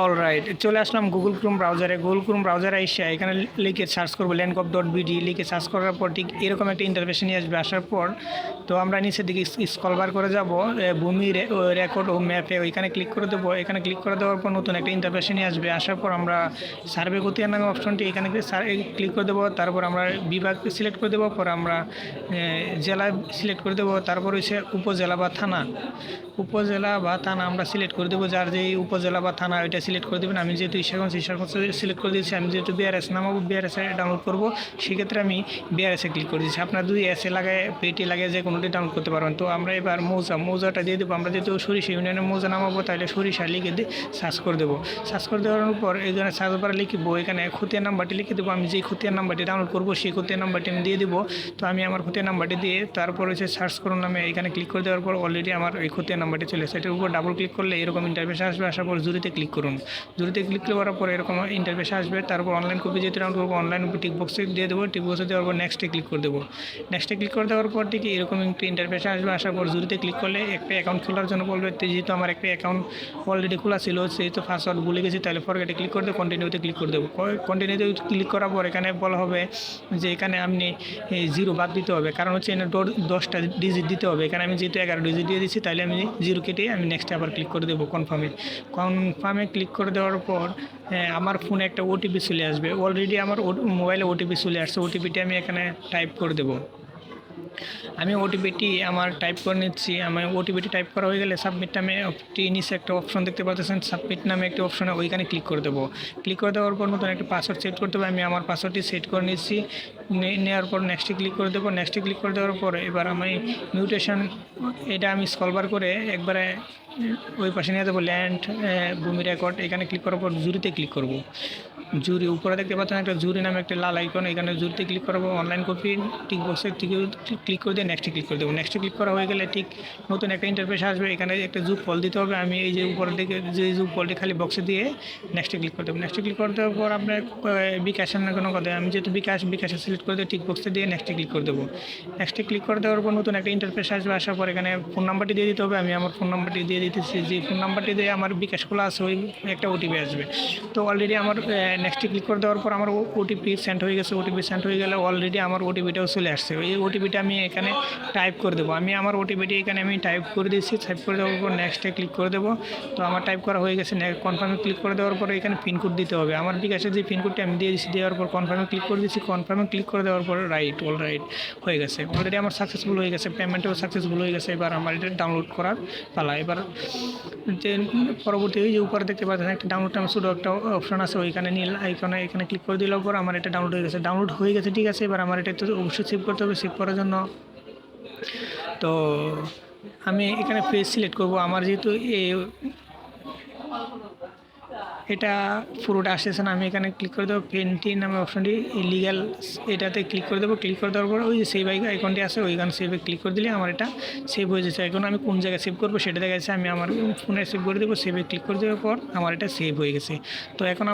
All right চলে আসলাম Google Chrome ব্রাউজারে গুগল ক্রোম ব্রাউজারে এসে এখানে লিখে সার্চ করব ল্যান্ডকপ ডট বিডি লিখে সার্চ করার পর ঠিক এরকম একটা ইন্টারভেশন নিয়ে আসবে আসার পর, তো আমরা নিচের দিকে স্কল বার করে যাব ভূমি রেকর্ড ও ম্যাপে ওইখানে ক্লিক করে দেবো। এখানে ক্লিক করে দেওয়ার পর নতুন একটা ইন্টারভেশন নিয়ে আসবে। আসার পর আমরা সার্ভে খতিয়ান নামে অপশনটি এখানে ক্লিক করে দেবো। তারপর আমরা বিভাগ সিলেক্ট করে দেবো। পর আমরা জেলা সিলেক্ট করে দেবো। তারপর হচ্ছে উপজেলা বা থানা। উপজেলা বা থানা আমরা সিলেক্ট করে দেবো। যার যে উপজেলা বা থানা, ওইটা সিলেক্ট করে দেবেন। আমি যেহেতু ঈশ্বরগঞ্জ ঈশ্বরগঞ্জ সিলেক্ট করে দিয়েছি, আমি যেহেতু বিআরএস নামাবো বিআরএস ডাউনলোড করব, সেক্ষেত্রে আমি বিআরএসে ক্লিক করে দিচ্ছি আপনার দুই এসে লাগায় পেটি লাগায় যে কোনোটি ডাউনলোড করতে পারবেন। তো আমরা এবার মৌজা, মৌজাটা দিয়ে দেবো। আমরা যেহেতু সরিষা ইউনিয়নের মৌজা নামাবো, তাহলে সরিষা লিখে দিয়ে সার্চ করে দেবো। সার্চ করে দেওয়ার পর এই এখানে সার্চ বার লিখব এখানে খতিয়ান নাম্বারটি লিখে দেবো। আমি যেই খতিয়ান নাম্বারটি ডাউনলোড করব, সেই খতিয়ান নাম্বারটি আমি দিয়ে দেবো। তো আমি আমার খতিয়ান নাম্বারটি দিয়ে তারপর হচ্ছে সার্চ করুন নামে এখানে ক্লিক করে দেওয়ার পর অলরেডি আমার এই খতিয়ান নাম্বারটি চলে এসেছে। এটার উপর ডাবল ক্লিক করলে এরকম ইন্টারভেস আসবে। আসার পর জুড়িতে ক্লিক করুন। জুড়িতে ক্লিক করার পর এরকম ইন্টারভেস আসবে। তারপর অনলাইন কপি যেহেতু ডাউনলোড করব অনলাইন টিক বক্সে দিয়ে দেবো। টিক বক্সে দেওয়ার পর নেক্সটে ক্লিক করে দেবো। নেক্সটে ক্লিক করে দেওয়ার পর ঠিক এরকম একটা ইন্টারভেস আসবে। আসার পর জুড়িতে ক্লিক করলে একটা অ্যাকাউন্ট খোলার জন্য বলবে। যেহেতু আমার একটা অ্যাকাউন্ট অলরেডি খোলা ছিল, সেহেতু পাসওয়ার্ড ভুলে গেছি, তাহলে ফরগেটে ক্লিক করে দেবো কন্টিনিউতে ক্লিক করে দেবো। কন্টিনিউতে ক্লিক করার পর এখানে বলা হবে যে এখানে আপনি জিরো বাদ দিতে হবে। কারণ হচ্ছে এখানে দশটা ডিজিট দিতে হবে। এখানে আমি যেহেতু এগারো ডিজিট দিয়ে দিচ্ছি তাহলে আমি জিরো কেটে আমি নেক্সটে আবার ক্লিক করে দেবো কনফার্মে কনফার্মে ক্লিক করে দেওয়ার পর আমার ফোনে একটা ওটিপি চলে আসবে। অলরেডি আমার মোবাইলে ওটিপি চলে আসছে। ওটিপিটি আমি এখানে টাইপ করে দেবো। আমি ওটিপিটি আমার টাইপ করে নিচ্ছি। আমার ওটিপিটি টাইপ করা হয়ে গেলে সাবমিট নামে একটি নিচে একটা অপশন দেখতে পাচ্ছেন। সাবমিট নামে একটি অপশনে ওইখানে ক্লিক করে দেবো। ক্লিক করে দেওয়ার পর নতুন একটা পাসওয়ার্ড সেট করতে হবে। আমি আমার পাসওয়ার্ডটি সেট করে নিচ্ছি। নেওয়ার পর নেক্সটে ক্লিক করে দেবো। নেক্সটে ক্লিক করে দেওয়ার পর এবার আমি মিউটেশন এটা আমি স্কলবার করে একবারে ওই পাশে নিয়ে যাব। ল্যান্ড ভূমি রেকর্ড এখানে ক্লিক করার পর জুরিতে ক্লিক করব। জুরি উপরে দেখতে পাচ্ছেন একটা জুরি নামে একটা লাল আইকন এখানে জুরিতে ক্লিক করব অনলাইন কপি টিক বক্সে ক্লিক করে দিয়ে নেক্সটে ক্লিক করে দেবো। নেক্সটে ক্লিক করা হয়ে গেলে ঠিক নতুন একটা ইন্টারফেস আসবে এখানে একটা জুপ ফল দিতে হবে আমি এই যে উপরের দিকে যে জুপ ফলটি খালি বক্সে দিয়ে নেক্সটে ক্লিক করে দেবো। নেক্সটে ক্লিক করে দেওয়ার পর আপনার আহ, বিকাশের না কোনো কথা আমি যেহেতু বিকাশ বিকাশে সিলেক্ট করে দিয়ে টিক বক্সে দিয়ে নেক্সটে ক্লিক করে দেবো। নেক্সটে ক্লিক করে দেওয়ার পর নতুন একটা ইন্টারফেস আসবে আসার পর এখানে ফোন নাম্বারটি দিয়ে দিতে হবে। আমি আমার ফোন নাম্বারটি দিয়ে দিতেছি যে ফোন নাম্বারটি দিয়ে আমার বিকাশ খোলা আছে ওই একটা ওটিপি আসবে। তো অলরেডি আমার নেক্সটে ক্লিক করে দেওয়ার পর আমার ওটিপি সেন্ড হয়ে গেছে। ওটিপি সেন্ড হয়ে গেলে অলরেডি আমার ওটিপিটাও চলে আসছে। এই ওটিপিটা আমি এখানে টাইপ করে দেবো। আমি আমার ওটিপিটি এখানে আমি টাইপ করে দিয়েছি। টাইপ করে দেওয়ার পর নেক্সটে ক্লিক করে দেবো। তো আমার টাইপ করা হয়ে গেছে। কনফার্মে ক্লিক করে দেওয়ার পর এখানে পিনকোড দিতে হবে। আমার বিকাশের যে পিনকোডটি আমি দিয়ে দিচ্ছি দেওয়ার পর কনফার্মে ক্লিক করে দিচ্ছি কনফার্মে ক্লিক করে দেওয়ার পর রাইট অল রাইট হয়ে গেছে। অলরেডি আমার সাকসেসফুল হয়ে গেছে। পেমেন্টও সাকসেসফুল হয়ে গেছে। এবার আমার এটা ডাউনলোড করার পালা। এবার যে পরবর্তী যে উপরে দেখতে পাচ্ছেন, একটা ডাউনলোড নামে শুধু একটা অপশন আছে, ওইখানে নীল আইকনে এখানে ক্লিক করে দিলের পর আমার এটা ডাউনলোড হয়ে গেছে। ডাউনলোড হয়ে গেছে, ঠিক আছে? এবার আমার এটা তো অবশ্যই সেভ করতে হবে সেভ করার জন্য। তো আমি এখানে পেজ সিলেক্ট করব। আমার যেহেতু এটা পুরোটা আসতেছে না, আমি এখানে ক্লিক করে দেবো। পেন্টি নামে অপশনটি লিগ্যাল এটাতে ক্লিক করে দেবো। ক্লিক করে দেওয়ার পর ওই যে সেভ আইকনটি আছে, ওইখানে সেভে ক্লিক করে দিলে আমার এটা সেভ হয়ে যাচ্ছে। এখন আমি কোন জায়গায় সেভ করব সেটা দেখা যাচ্ছে আমি আমার ফোনে সেভ করে দেবো। সেভে ক্লিক করে দেওয়ার পর আমার এটা সেভ হয়ে গেছে। তো এখন